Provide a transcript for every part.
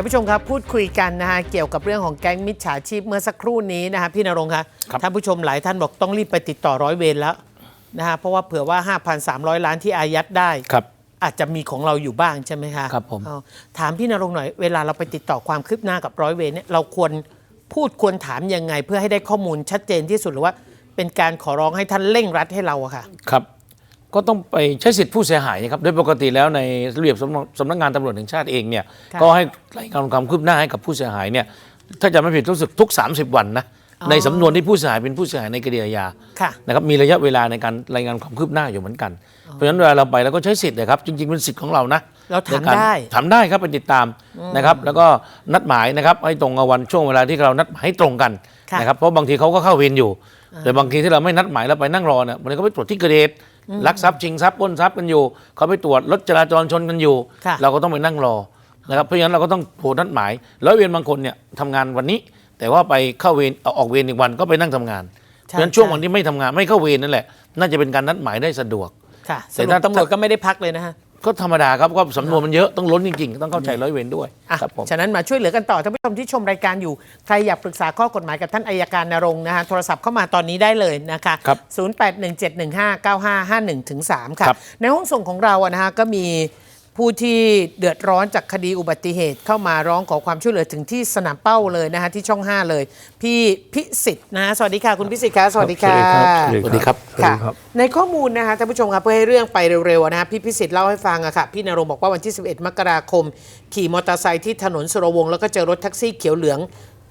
ท่านผู้ชมครับพูดคุยกันนะฮะเกี่ยวกับเรื่องของแก๊งมิจฉาชีพเมื่อสักครู่นี้นะฮะพี่นรงค์คะครับท่านผู้ชมหลายท่านบอกต้องรีบไปติดต่อร้อยเวรแล้วนะฮะเพราะว่าเผื่อว่า 5,300 ล้านที่อายัดได้ครับ อาจจะมีของเราอยู่บ้างใช่ไหมคะครับผมเอาถามพี่นรงค์หน่อยเวลาเราไปติดต่อความคืบหน้ากับร้อยเวรเนี่ยเราควรพูดควรถามยังไง เพื่อให้ได้ข้อมูลชัดเจนที่สุดหรือว่า เป็นการขอร้องให้ท่านเร่งรัดให้เราอะค่ะครับ ก็ต้องไปใช้สิทธิผู้เสียหายนะครับโดยปกติแล้วในระเบียบสำนักสำนักงานตำรวจแห่งชาติเองเนี่ยค่ะก็ให้รายงานความคืบหน้าให้กับผู้เสียหายเนี่ยถ้าจะไม่ผิดรู้สึกทุก 30 วันนะอ๋อในสำนวนที่ผู้เสียหายเป็นผู้เสียหายในคดีอาญาค่ะนะครับมีระยะเวลาในการรายงานความคืบหน้าอยู่เหมือนกัน เพราะฉะนั้นเวลาเราไปเราก็ใช้สิทธิ์นะครับจริงๆเป็นสิทธิ์ของเรานะเราถามในกได้ถามได้ครับไปติดตามนะครับ แล้วก็นัดหมายนะครับให้ตรงกับวันช่วงเวลาที่เรานัดหมายให้ตรงกันค่ะนะครับเพราะบางทีเขาก็เข้าเวรอยู่ แต่บางทีที่เราไม่นัดหมายแล้วไปนั่งรอเนี่ยมันก็ไปตรวจที่เกิดเหตุ ลักทรัพย์ชิงทรัพย์ปล้นทรัพย์กันอยู่ เขาไปตรวจรถจราจรชนกันอยู่ ค่ะ เราก็ต้องไปนั่งรอนะครับเพราะฉะนั้นเราก็ต้องโทรนัดหมายร้อยเวรบางคนเนี่ยทำงานวันนี้ แต่ว่าไปเข้าเวรเอาออกเวรอีกวันก็ไปนั่งทำงานเพใช่ราะฉะนั้นช่วงใช่วันที่ไม่ทำงานไม่เข้าเวรนั่นแหละ น่าจะเป็นการนัดหมายได้สะดวก ค่ะสแต่รุปถ้า ตำรวจก็ไม่ได้พักเลยนะฮะ ก็ธรรมดาครับก็สำนวนมันเยอะต้องล้นจริงๆ ต้องเข้าใจร้อยเวรด้วยอะครับผมฉะนั้นมาช่วยเหลือกันต่อท่านผู้ชมที่ชมรายการอยู่ ใครอยากปรึกษาข้อกฎหมายกับท่านอายการนรงค์นะฮะโทรศัพท์เข้ามาตอนนี้ได้เลยนะคะครับ0817159551ถึง3ค่ะครับในห้องส่งของเราอะนะฮะก็มี ผู้ที่เดือดร้อนจากคดีอุบัติเหตุเข้ามาร้องขอความช่วยเหลือถึงที่สนามเป้าเลยนะฮะที่ช่อง 5 เลย พี่พิสิทธิ์นะฮะสวัสดีค่ะคุณพิสิทธิ์คะสวัสดีค่ะสวัสดีครับสวัสดีครับในข้อมูลนะคะท่านผู้ชมครับเพื่อให้เรื่องไปเร็วๆนะฮะพี่พิสิทธิ์เล่าให้ฟังอะค่ะพี่นรงค์บอกว่าวันที่ 11 มกราคม ขี่มอเตอร์ไซค์ที่ถนนสุรวงศ์แล้วก็เจอรถแท็กซี่เขียวเหลือง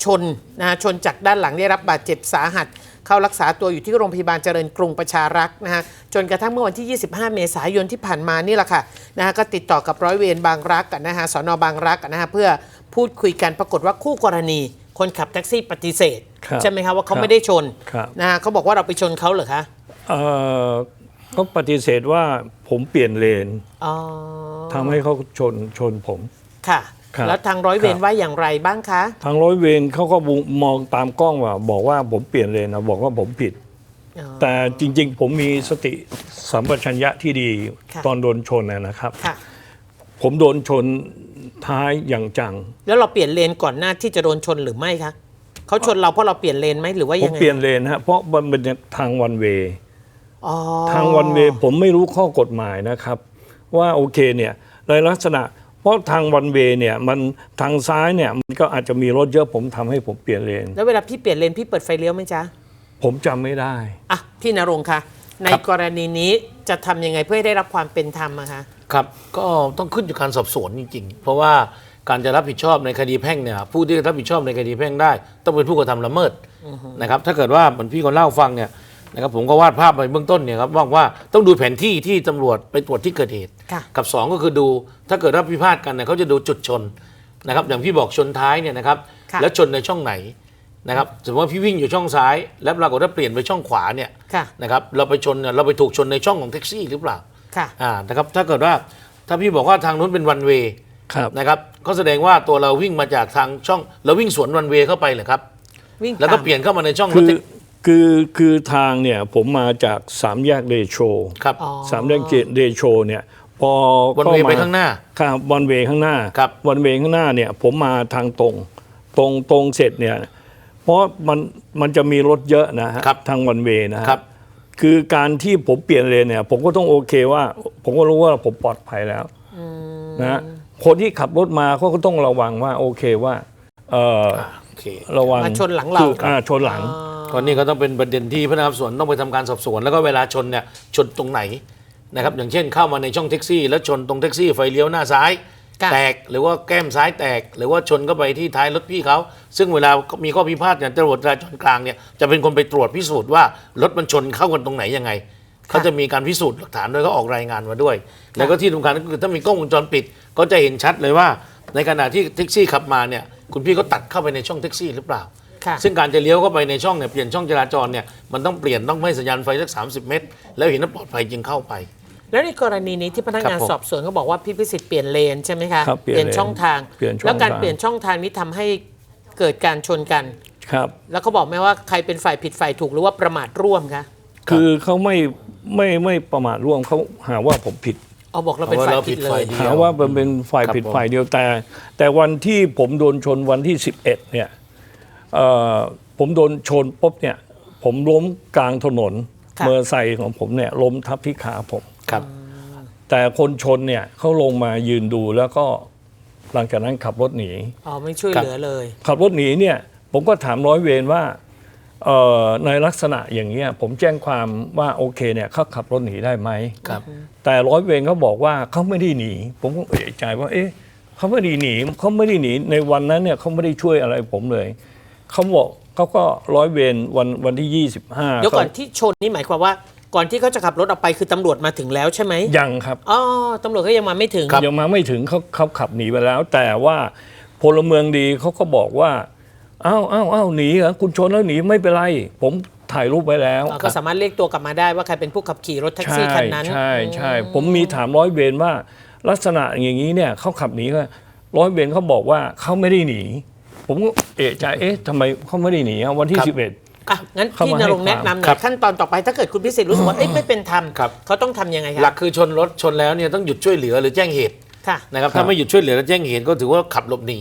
ชนนะฮะชนจากด้านหลังได้รับบาดเจ็บสาหัส เข้ารักษาตัวอยู่ที่โรงพยาบาลเจริญกรุงประชารักษ์นะฮะจนกระทั่งเมื่อวันที่ 25 เมษายนที่ผ่านมานี่แหละค่ะนะฮะก็ติดต่อกับร้อยเวรบางรักอะนะฮะสอนอบางรักอะนะฮะเพื่อพูดคุยกันปรากฏว่าคู่กรณี คนขับแท็กซี่ปฏิเสธครับใช่ไหมคะว่าเขาครับไม่ได้ชนครับนะฮะเขาบอกว่าเราไปชนเขาเหรอคะเอ่อก็ปฏิเสธว่าผมเปลี่ยนเลนอ๋อทำให้เขาชนชนผมค่ะ ครับ แล้วทางร้อยเวรครับว่าอย่างไรบ้างคะ ทางร้อยเวรเขาก็มองตามกล้องว่า บอกว่าผมเปลี่ยนเลนนะบอกว่าผมผิด อ๋อ แต่จริง ๆ ผมมีสติสัมปชัญญะที่ดีค่ะ ตอนโดนชนนะนะครับ ค่ะ ผมโดนชนท้ายอย่างจัง แล้วเราเปลี่ยนเลนก่อนหน้าที่จะโดนชนหรือไม่คะเขาชนเราเพราะเราเปลี่ยนเลนไหมหรือว่าผยัมงไงเปลี่ยนเลนฮะเพราะมันเป็นทางวันเวย์อ๋อ ทางวันเวย์ผมไม่รู้ข้อกฎหมายนะครับ ว่าโอเคเนี่ยในลักษณะ เพราะทางวันเวย์เนี่ยมันทางซ้ายเนี่ยมันก็อาจจะมีรถเยอะผมทำให้ผมเปลี่ยนเลน แล้วเวลาพี่เปลี่ยนเลนพี่เปิดไฟเลี้ยวไหมจ๊ะ ผมจำไม่ได้ อะ พี่นรงค์คะ ในกรณีนี้จะทำยังไงเพื่อให้ได้รับความเป็นธรรมอะคะ ครับ ก็ต้องขึ้นอยู่การสอบสวนจริงๆ เพราะว่าการจะรับผิดชอบในคดีแพ่งเนี่ยผู้ที่รับผิดชอบในคดีแพ่งได้ ต้องเป็นผู้กระทำละเมิดนะครับ ถ้าเกิดว่าเหมือนพี่คนเล่าฟังเนี่ย นะครับผมก็วาดภาพไปเบื้องต้นเนี่ยครับว่าว่าต้องดูแผนที่ที่ตำรวจไปตรวจที่เกิดเหตุ ค่ะ กับ 2 ก็คือดูถ้าเกิดรับพิพาทกันเนี่ยเขาจะดูจุดชนนะครับอย่างพี่บอกชนท้ายเนี่ยนะครับค่ะ แล้วชนในช่องไหนนะครับสมมติว่าพี่วิ่งอยู่ช่องซ้าย แล้วปรากฏว่าเปลี่ยนไปช่องขวาเนี่ยค่ะ นะครับเราไปชนเนี่ยเราไปถูกชนในช่องของแท็กซี่หรือเปล่าค่ะ อ่านะครับถ้าเกิดว่าถ้าพี่บอกว่าทางนู้นเป็นวันเวย์ครับ นะครับก็แสดงว่าตัวเราวิ่งมาจากทางช่อง เราวิ่งสวนวันเวย์เข้าไปเหรอครับวิ่งแล้วก็ตามเปลี่ยนเข้ามาในช่องรคืถอแท็ก คือคือทางเนี่ยผมมาจากสามแยกเดโชครับอ๋อสามแยกเดโชเนี่ยพอวันเวย์ไปข้างหน้าครับวันเวย์ข้างหน้าครับวันเวย์ข้างหน้าเนี่ยผมมาทางตรงตรงตรงเสร็จเนี่ยเพราะมันมันจะมีรถเยอะนะฮะครับทางวันเวย์นะฮะครับคือการที่ผมเปลี่ยนเลนเนี่ย ผมก็ต้องโอเคว่า ผมก็รู้ว่าผมปลอดภัยแล้วนะฮะคนที่ขับรถมาเขาก็ต้องระวังว่าโอเคว่า เออโอเคระวังมาชนหลังเราคืออ่าชนหลัง ก็นี่ก็ต้องเป็นประเด็นที่พนักงานสอบสวนต้องไปทำการสอบสวน แล้วก็เวลาชนเนี่ยชนตรงไหนนะครับอย่างเช่นเข้ามาในช่องแท็กซี่ แล้วชนตรงแท็กซี่ไฟเลี้ยวหน้าซ้าย ค่ะ แตกหรือว่าแก้มซ้ายแตก หรือว่าชนเข้าไปที่ท้ายรถพี่เขา ซึ่งเวลามีข้อพิพาทเนี่ยตำรวจจราจรกลางเนี่ยจะเป็นคนไปตรวจพิสูจน์ว่ารถมันชนเข้ากันตรงไหนยังไง เขาจะมีการพิสูจน์หลักฐานโดยเขาออกรายงานมาด้วย แล้วก็ที่สำคัญก็คือถ้ามีกล้องวงจรปิด ก็จะเห็นชัดเลยว่า ในขณะที่แท็กซี่ขับมาเนี่ยคุณพี่ก็ตัดเข้าไปในช่องแท็กซี่หรือเปล่า ค่ะ ซึ่งการจะเลี้ยวเข้าไปในช่องเนี่ยเปลี่ยนช่องจราจรเนี่ยมันต้องเปลี่ยนต้องให้สัญญาณไฟสัก 30 เมตร แล้วเห็นว่าปลอดภัยจึงเข้าไป แล้วในกรณีนี้ที่พนักงานครับผมสอบสวนเขาบอกว่าพี่พิสิทธิ์เปลี่ยนเลนใช่ไหมคะครับเปลี่ยนเลนช่องทาง เปลี่ยนช่องแล้วการทาง เปลี่ยนช่องทางนี้ทำให้เกิดการชนกัน ครับ แล้วเขาบอกไหมว่าใครเป็นฝ่ายผิดฝ่ายถูกหรือว่าประมาทร่วมคะคือเขาไม่ไม่ไม่ประมาทร่วมเขาหาว่าผมผิด เอาบอกเราเป็นฝ่ายผิดเลยเดียวหาว่ามันเป็นฝ่ายครับผิดผม ฝ่ายเดียวแต่ แต่วันที่ผมโดนชนวันที่ 11 เนี่ยเอ่อ ผมโดนชนปุ๊บเนี่ย ผมล้มกลางถนนค่ะ เมอร์ไซค์ของผมเนี่ยล้มทับที่ขาผม ครับ แต่คนชนเนี่ยเขาลงมายืนดูแล้วก็หลังจากนั้นขับรถหนี อ๋อไม่ช่วยครับ เหลือเลย ขับรถหนีเนี่ยผมก็ถามร้อยเวรว่าเอ่อในลักษณะอย่างเงี้ยผมแจ้งความว่าโอเคเนี่ยเขาขับรถหนีได้ไหม ครับ แต่ร้อยเวรเขาบอกว่าเขาไม่ได้หนี ผมก็เอะใจว่า เอ๊ะเขาไม่ได้หนีเขาไม่ได้หนีในวันนั้นเนี่ยเขาไม่ได้ช่วยอะไรผมเลย เขาบอกเขาก็ร้อยเวรวันวันที่ 25เดี๋ยวก่อนที่ชนนี่หมายความว่า ก่อนที่เขาจะขับรถออกไปคือตำรวจมาถึงแล้วใช่ไหมยังครับอ๋อตำรวจก็ยังมาไม่ถึงยังมาไม่ถึงเขาเขาขับหนีไปแล้ว แต่ว่าพลเมืองดีเขาก็บอกว่าอ้าวอ้าวอ้าวหนีเหรอคุณชนแล้วหนีไม่เป็นไร ผมถ่ายรูปไว้แล้วอ๋อก็สามารถเรียกตัวกลับมาได้ว่าใครเป็นผู้ขับขี่รถแท็กซี่คันนั้น ใช่ใช่ผมมีถามร้อยเวรว่า ลักษณะอย่างนี้เนี่ยเขาขับหนีก็ร้อยเวรเขาบอกว่าเขาไม่ได้หนี ผมก็เอะใจเอ๊ะทำไมเขาไม่ได้หนีอะวันที่ ครับสิบเอ็ดอะงั้นเข้าพี่มานให้รงค์แนะนำหน่ครัอยบ ขั้นตอนต่อไปถ้าเกิดคุณพิสิทธิ์รู้สึกว่าเอ๊ะไม่เป็นธรรมครับเขาต้องทำยังไงคหลัรักคือชนรถชนแล้วเนี่ยต้องหยุดช่วยเหลือหรือแจ้งเหตุค่ะ นะครับครับถ้าไม่หยุดช่วยเหลือและแจ้งเหตุก็ถือว่าขับหลบหนี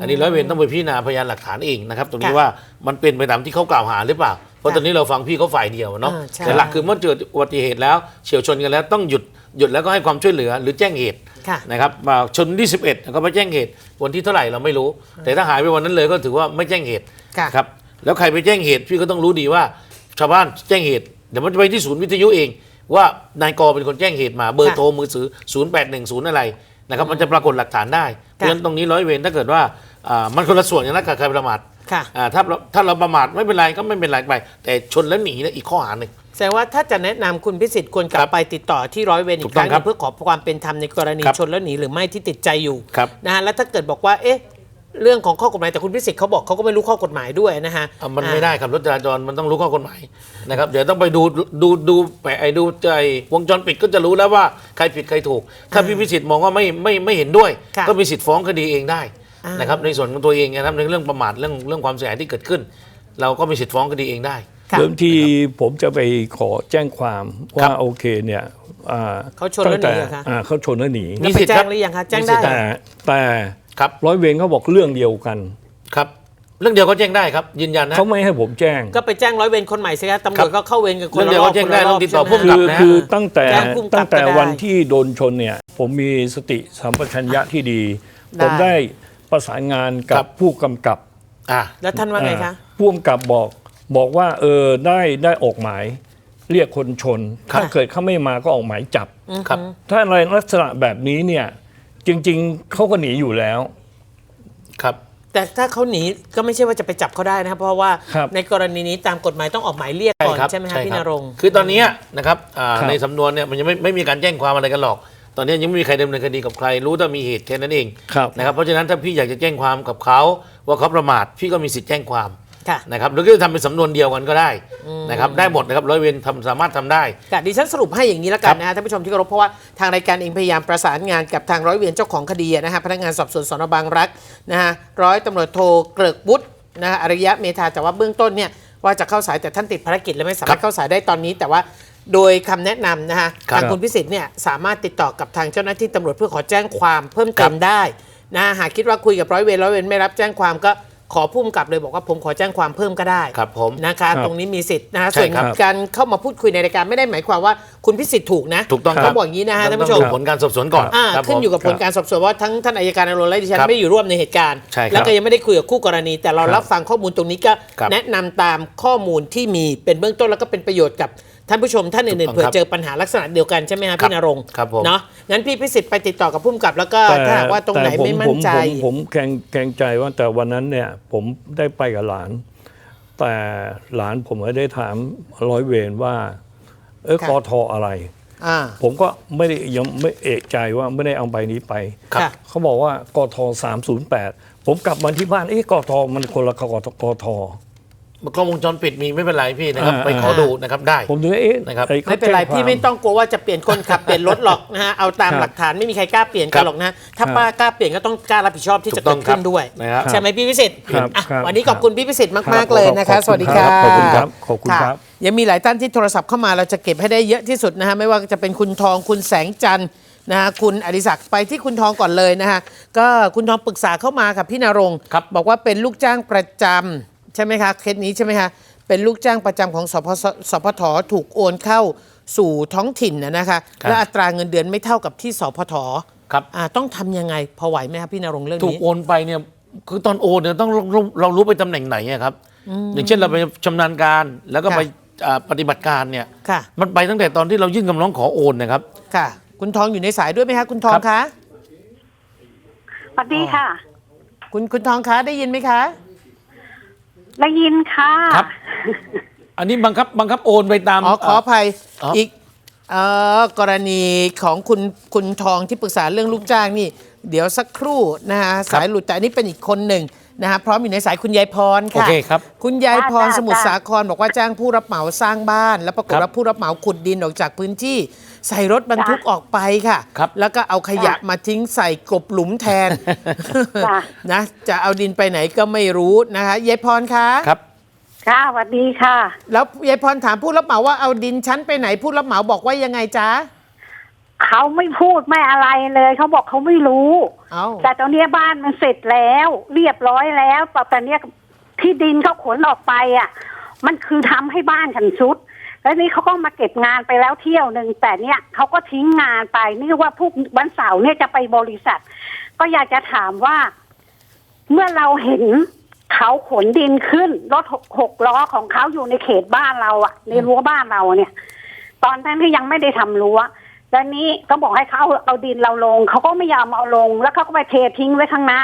อันนี้ร้อยเวรต้องไปพิจารณาพยานหลักฐานเองนะครับตรงนี้ค่ะว่ามันเป็นไปตามที่เขากล่าวหาหรือเปล่า เพราะค่ะตอนนี้เราฟังพี่เขาฝ่ายเดียวเนาะอ่าใช่ แต่หลักคือเมื่อเกิดอุบัติเหตุแล้วเฉียวชนกันแล้วต้องหยุดหยุดแล้วก็ให้ความช่วยเหลือหรือแจ้งเหตุ ค่ะ นะครับมาชนที่ 11แล้วก็ไปแจ้งเหตุวันที่เท่าไหร่เราไม่รู้ แต่ถ้าหายไปวันนั้นเลยก็ถือว่าไม่แจ้งเหตุค่ะครับแล้วใครไปแจ้งเหตุพี่ก็ต้องรู้ดีว่าชาวบ้านแจ้งเหตุเดี๋ยวมันจะไปที่ศูนย์วิทยุเอง ว่านายกอเป็นคนแจ้งเหตุมาเบอร์ค่ะโทรมือถือ 0810 อะไรนะครับมันจะปรากฏหลักฐานได้เพราะฉะนั้นตรงนี้ร้อยเวรถ้าเกิดว่าอ่ามันคนละส่วนกันนะกับใครประมาทค่ะอ่าถ้าเราถ้าเราประมาทไม่เป็นไรก็ไม่เป็นไรไป แต่ชนแล้วหนีเนะอีกข้อหาหนึ่ง แสดงว่าถ้าจะแนะนำคุณพิสิทธิ์ควรกลัครับบไปติดต่อที่ร้อยเวรอีถูกกคต้รั้องงหครันึ่บงเพื่อขอความเป็นธรรมในกรณีครับชนแล้วหนีหรือไม่ที่ติดใจอยู่ครับนะฮะแล้วถ้าเกิดบอกว่า เอ๊ะ เรื่องของข้อกฎหมายแต่คุณพิสิทธิ์เขาบอกเขาก็ไม่รู้ข้อกฎหมายด้วยนะฮะอะมันไม่ได้ครับรถจราจรมันต้องรู้ข้อกฎหมายนะครับ เดี๋ยวต้องไปดูดูดูไปไอ้ดูไอ้วงจรปิดก็จะรู้แล้วว่าใครผิดใครถูก ถ้าพี่พิสิทธิ์มองว่าไม่ไม่ไม่เห็นด้วย ค่ะก็มีสิทธิ์ฟ้องคดีเองได้อ่าน นะครับในส่วนของตัวเองนะครับในเรื่องประมาทเรื่องเรื่องความเสียหายที่เกิดขึ้น เราก็มีสิทธิ์ฟ้องคดีเองได้ค่ะ เดิมทีผมจะไปขอแจ้งความครัว่าบโอเคเนี่ยอ่เขาชนแล้วหนีตั้งเหรอคะอ่าเขาชนแล้วหนีแล้วมีไปสิทธิ์แจ้ครังบหรือยังคะแจ้งมีสิได้ทธิ์แต่แต่ครับร้อยเวรเขาบอกเรื่องเดียวกันครับเรื่องเดียวก็แจ้งได้ครับยืนยันนะเขาไม่ให้ผมแจ้ง ก็ไปแจ้งร้อยเวรคนใหม่สิครับตำรวจก็เข้าเวรกันคนเรื่องละเดียวรอบก็แจ้งได้คนละรต้ออบงติดต่อใช่ไหมผู้กำกับคือนะคือตั้งแต่แจ้งภูมิกับตั้งแต่ก็ได้วันที่โดนชนเนี่ย ผมมีสติสัมปชัญญะที่ดีได้ผมได้ประสานงานกัครับบผู้กำกับอะแล้วท่านว่าไงคะอ่าผู้กำกับบอก บอกว่าเออได้ได้ออกหมายเรียกคนชนครับถ้าเกิดเขาไม่มาก็ออกหมายจับ ครับ ถ้าอะไรลักษณะแบบนี้เนี่ยจริง ๆเขาก็หนีอยู่แล้ว ครับ แต่ถ้าเขาหนีก็ไม่ใช่ว่าจะไปจับเขาได้นะครับ เพราะว่าครับในกรณีนี้ตามกฎหมายต้องออกหมายเรียกก่อนใช่ไหมครับพี่นรงค์คือตอนเนี้ยนะครับอ่าครับ ในสำนวนเนี่ยมันยังไม่ไม่มีการแจ้งความอะไรกันหรอก ตอนนี้ยังไม่มีใครดำเนินคดีกับใคร รู้แต่มีเหตุแค่นั้นเองครับ นะครับ เพราะฉะนั้นถ้าพี่อยากจะแจ้งความกับเขาว่าเขาประมาทพี่ก็มีสิทธิ์แจ้งความ ค่ะนะครับหรือก็จะทำเป็นสำนวนเดียวกันก็ได้นะครับได้หมดนะครับร้อยเวรทำสามารถทำได้ค่ะดิฉันสรุปให้อย่างนี้แล้วกันนะฮะท่านผู้ชมที่เคารพเพราะว่าทางรายการเองพยายามประสานงานกับทางร้อยเวรเจ้าของคดีนะฮะพนักงานสอบสวนสนบางรักนะฮะร้อยตำรวจโทเกริกบุตรนะฮะอริยะเมธาแต่ว่าเบื้องต้นเนี่ยว่าจะเข้าสายแต่ท่านติดภารกิจและไม่สามารถเข้าสายได้ตอนนี้ แต่ว่าโดยคำแนะนำนะฮะครับทางคุณพิสิทธิ์เนี่ยสามารถติดต่อกับทางเจ้าหน้าที่ตำรวจเพื่อขอแจ้งความเพิ่มเติมได้นะหากคิดว่าคุยกับร้อยเวรร้อยเวรไม่รับแจ้งความก็ ขอพุ่มกลับเลยบอกว่าผมขอแจ้งความเพิ่มก็ได้ครับผมนะคะครับตรงนี้มีสิทธิ์นะคะใช่ส่วนครับการเข้ามาพูดคุยในรายการไม่ได้หมายความว่าคุณพิสิทธิ์ถูกนะถูกต้องคต้รัอบงบอกอย่างนี้นะฮะท่านต้อผู้งชมดูผลการสอบสวนก่อนอ่าครับขึ้นอยู่กับผมผลการสอบสวนว่าทั้งท่านอายการอรุณและดิฉันครับไม่อยู่ร่วมในเหตุการณ์ใช่ครับแล้วก็ยังไม่ได้คุยกับคู่กรณี แต่เราครับรับฟังข้อมูลตรงนี้ก็ครับแนะนำตามข้อมูลที่มีเป็นเบื้องต้นแล้วก็เป็นประโยชน์กับ ท่านผู้ชมท่านอื่นๆถูกต้องเผื่อครับเจอปัญหาลักษณะเดียวกันใช่ไหมฮะพี่นรงค์ครับผมเนาะงั้นพี่พิสิทธิ์ไปติดต่อกับผู้กำกับ แล้วก็ถ้าหากว่าตรงไหนแต่ผไม่มั่นใจ ผมผมผมแกรงแกรงใจว่าแต่วันนั้นเนี่ยผมได้ไปกับหลาน แต่หลานผมไม่ได้ถามร้อยเวรว่า เออค่ะ กอทออะไร อ่า ผมก็ไม่ได้ยังไม่เอกใจว่าไม่ได้เอาใบนี้ไปครับค่ะ เขาบอกว่ากท308 ผมกลับมาที่บ้านเอ๊ะกทมันคนละกทกท กล้องวงจรปิดมีไม่เป็นไรพี่นะครับ อ่า ไปขอดูนะครับได้ ผมถึงเอ๊ะนะครับ อ้ขาไม่เป็นไรแจ้งควาพี่ไม่ต้องกลัวว่าจะเปลี่ยนคนขับ เปลี่ยนรถหรอกนะฮะเอาตามครับหลักฐานไม่มีใครกล้าเปลี่ยนครักันบหรอกนะถ้าครับป้ากล้าเปลี่ยนก็ต้องกล้ารับผิดชอบที่ถูจะกต้เกิองดขึ้นด้วย นะครับใช่ไหมพี่วิสิทธิ์ครับอะครับวันนี้ขอบคุณพี่พิสิทธิ์ครัมากบๆเลยนะคะขอบคุณสวัสดีค่ะครับขอบคุณครับขอบคุณะครับยังมีหลายท่านที่โทรศัพท์เข้ามาเราจะเก็บให้ได้เยอะที่สุดนะฮะไม่ว่าจะเป็นคุณทองคุณแสงจันทร์นะคะคุณอดิศักดิ์ไปที่คุณทองก่อนเลยนะคะก็คุณทองปรึกษาเข้ามากับพี่นรงค์ครับ บอกว่าเป็นลูกจ้างประจำ ใช่ไหมคะเคสนี้ใช่ไหมคะเป็นลูกจ้างประจำของสพสสพทถูกโอนเข้าสู่ท้องถิ่นนะนะคะ ครับ และอัตราเงินเดือนไม่เท่ากับที่สพทครับอ่าต้องทำยังไงพอไหวไหมครับพี่นรงค์เรื่องถูกนี้ โอนไปเนี่ยคือตอนโอนเนี่ยต้องเราเรารู้ไปตำแหน่งไหนอะครับ อย่างเช่นเราไปชำนาญการแล้วก็ค่ะไปอ่าปฏิบัติการเนี่ยค่ะ มันไปตั้งแต่ตอนที่เรายื่นคำร้องขอโอนนะครับ ค่ะ คุณทองอยู่ในสายด้วยไหมคะคุณทองครับ คะ สวัสดีค่ะ คุณคุณทองคะได้ยินไหมคะ ได้ยินค่ะ ครับ อันนี้บังคับบังคับโอนไปตาม อ๋อขออภัยอ๋ออี อีกเอ่อกรณีของคุณคุณทองที่ปรึกษาเรื่องลูกจ้างนี่ เดี๋ยวสักครู่นะคะสายหลุดแต่อันนี้เป็นอีกคนหนึ่งนะคะพร้อมอยู่ในสายคุณยายพรโอค่ะเคครับคุณยายพรจ้าสมุทรจ้าสาครบอกว่าจ้างผู้รับเหมาสร้างบ้าน แล้วปรากฏครับ ว่าผู้รับเหมาขุดดินออกจากพื้นที่ ใส่รถบรรทุกออกไปค่ะ ครับ แล้วก็เอาขยะมาทิ้งใส่กลบหลุมแทนจ้ะ นะ จะเอาดินไปไหนก็ไม่รู้นะคะยายพรคะครับ ค่ะสวัสดีค่ะ แล้วยายพรถามผู้รับเหมาว่าเอาดินชั้นไปไหนผู้รับเหมาบอกว่ายังไงจ๊ะเขาไม่พูดไม่อะไรเลย เขาบอกเขาไม่รู้ เอาแต่ตอนนี้บ้านมันเสร็จแล้ว เรียบร้อยแล้วแต่ตอนเนี้ยที่ดินเขาขนออกไปอะ มันคือทำให้บ้านฉันชุด แล้วนี่เขาก็มาเก็บงานไปแล้วเที่ยวหนึ่งแต่เนี้ยเขาก็ทิ้งงานไปนี่ว่าพวกวันเสาร์เนี่ยจะไปบริษัท ก็อยากจะถามว่า เมื่อเราเห็นเขาขนดินขึ้นรถหกล้อของเขาอยู่ในเขตบ้านเราอะในรั้วบ้านเราเนี่ย ตอนนั้นที่ยังไม่ได้ทำรั้วแล้วนี้ก็บอกให้เขาเอาเอาดินเราลงเขาก็ไม่ยอมเอาลง แล้วเขาก็ไปเททิ้งไว้ข้างหน้า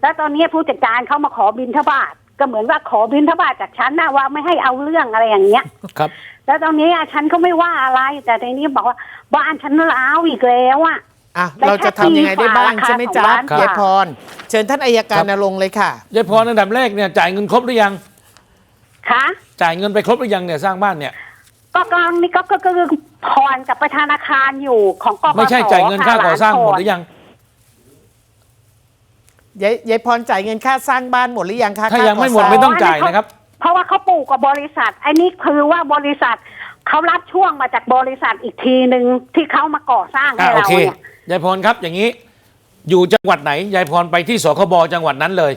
แล้วตอนนี้ผู้จัดการเขามาขอบินทบาท ก็เหมือนว่าขอบินทบาทจากฉันนะว่าไม่ให้เอาเรื่องอะไรอย่างเงี้ย ครับ แล้วตอนนี้อะฉันก็ไม่ว่าอะไร แต่ในนี้บอกว่าบ้านฉันร้าวอีกแล้วอะอะแต่เราจะทำยังไงได้บ้างแค่ใช่ไหมจ๊ะปีกว่าราคายายพร เชิญท่านอายการนรงค์เลยค่ะ ยายพรอันดับแรกเนี่ยจ่ายเงินครบหรือยัง คะจ่ายเงินไปครบหรือยังเนี่ยสร้างบ้านเนี่ย ก็กองนี้ก็ก็ก็คือผ่อนกับประธนาคารอยู่ของกกไม่ใช่จ่ายเงินค่าก่อสร้างหมดหรือยัยัง ยายยายพรจ่ายเงินค่าสร้างบ้านหมดหรือยังคะถ้ายังไม่หมดค่าก่อสร้ไม่ต้องจ่ายนะครับ เพราะว่าเขาปลูกกับบริษัทอันนี้คือว่าบริษัทเขารับช่วงมาจากบริษัทอีกทีหนึ่งที่เขามาก่อสร้างให้อ่าโอเราเคเนี่ย ยายพรครับอย่างนี้ อยู่จังหวัดไหนยายพรไปที่สคบจังหวัดนั้นเลย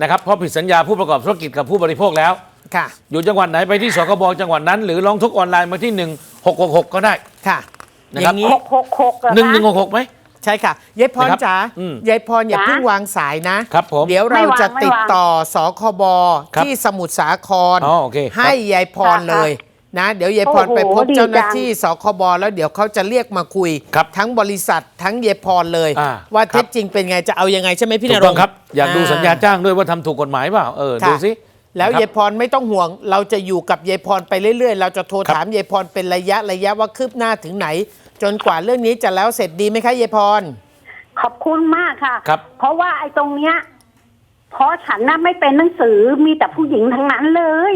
นะครับเพราะผิดสัญญาผู้ประกอบธุรกิจกับผู้บริโภคแล้ว ค่ะ อยู่จังหวัดไหนไปที่สคบจังหวัดนั้น หรือร้องทุกข์ออนไลน์มาที่ 1666 ก็ได้ค่ะ นะอครับย่างนี้ หกหกหกเหรอหนึ่งหคะนึ่งหกหกไหม ใช่ค่ะยายพรนะครับจ๋าอืมยายพรอย่าจ๋าเพิ่งวางสายนะ ครับผมเดี๋ยวเราไม่วางจะไม่ติดวางต่อสคบครับที่สมุทรสาครอ๋อโอเคครับ ให้ยายพรค่ะเลยนะ เดี๋ยวยายพรโอ้โหไปพบดีเจ้าหน้าจัง ที่สคบแล้วเดี๋ยวเขาจะเรียกมาคุย ครับทั้งบริษัททั้งยายพรเลย อ่าว่าครับ เท็จจริงเป็นไงจะเอายังไงใช่ไหมพี่ถูนกรต้องงครับ อยากดูสัญญาอ่จ้างด้วยว่าทำถูกกฎหมายเปล่าเออค่ะดูสิแล้วนะครับยายพรไม่ต้องห่วง เราจะอยู่กับยายพรไปเรื่อยๆ เราจะโทรครับถามยายพรเป็นระยะระยะว่าคืบหน้าถึงไหน จนกว่าเรื่องนี้จะแล้วเสร็จดีไหมคะยายพร ขอบคุณมากค่ะ ครับ เพราะว่าไอ้ตรงเนี้ยเพราะฉันน่ะไม่เป็นหนังสือมีแต่ผู้หญิงทั้งนั้นเลย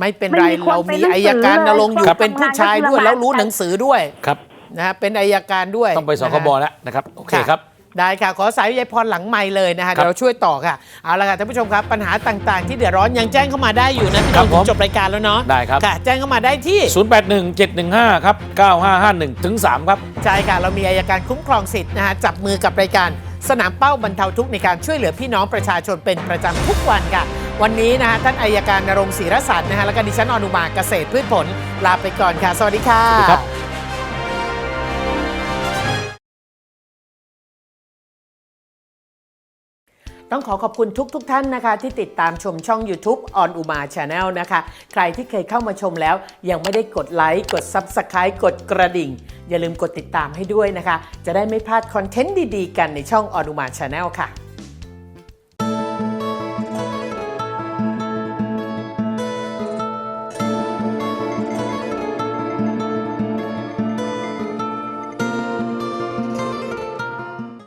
ไม่เป็นไม่ไรมีคนเราเป็นมีหนังสืออายการนรงค์อยู่เลยเป็นผู้ชายด้วยทำงานแล้วรู้ก็คือหนังสือด้วยครับนะฮะเป็นอายการด้วยต้องไปสคบนะฮะ แล้วนะครับ โอเคครับ ได้ค่ะ ขอสายยายพรหลังไม่เลยนะคะครับเดี๋ยวเราช่วยต่อค่ะ เอาละค่ะท่านผู้ชมครับ ปัญหาต่างๆ ที่เดือดร้อนยังแจ้งเข้ามาได้อยู่นะพี่ครัน้บองถึผมงจบรายการแล้วเนาะได้ครับ ค่ะ แจ้งเข้ามาได้ที่ 081 715ครับ9551ถึง3ครับ ใช่ค่ะ เรามีอายการคุ้มครองสิทธิ์นะฮะจับมือกับรายการสนามเป้าบรรเทาทุกข์ในการช่วยเหลือพี่น้องประชาชนเป็นประจำทุกวันค่ะ วันนี้นะฮะท่านอายการนรงค์ศรีรสันนะฮะแล้วก็ดิฉันอนุมาเกษตรพืชผลลาไปก่อนค่ะ สวัสดีค่ะ ต้องขอขอบคุณทุกทท่านนะคะ ที่ติดตามชมช่อง YouTube on Uma Channel นะคะ ใครที่เคยเข้ามาชมแล้ว ยังไม่ได้กดไลค์กด Subscribe กดกระดิ่ง อย่าลืมกดติดตามให้ด้วยนะคะ จะได้ไม่พลาดคอนเทนต์ดีๆ กันในช่อง on Uma Channel ค่ะ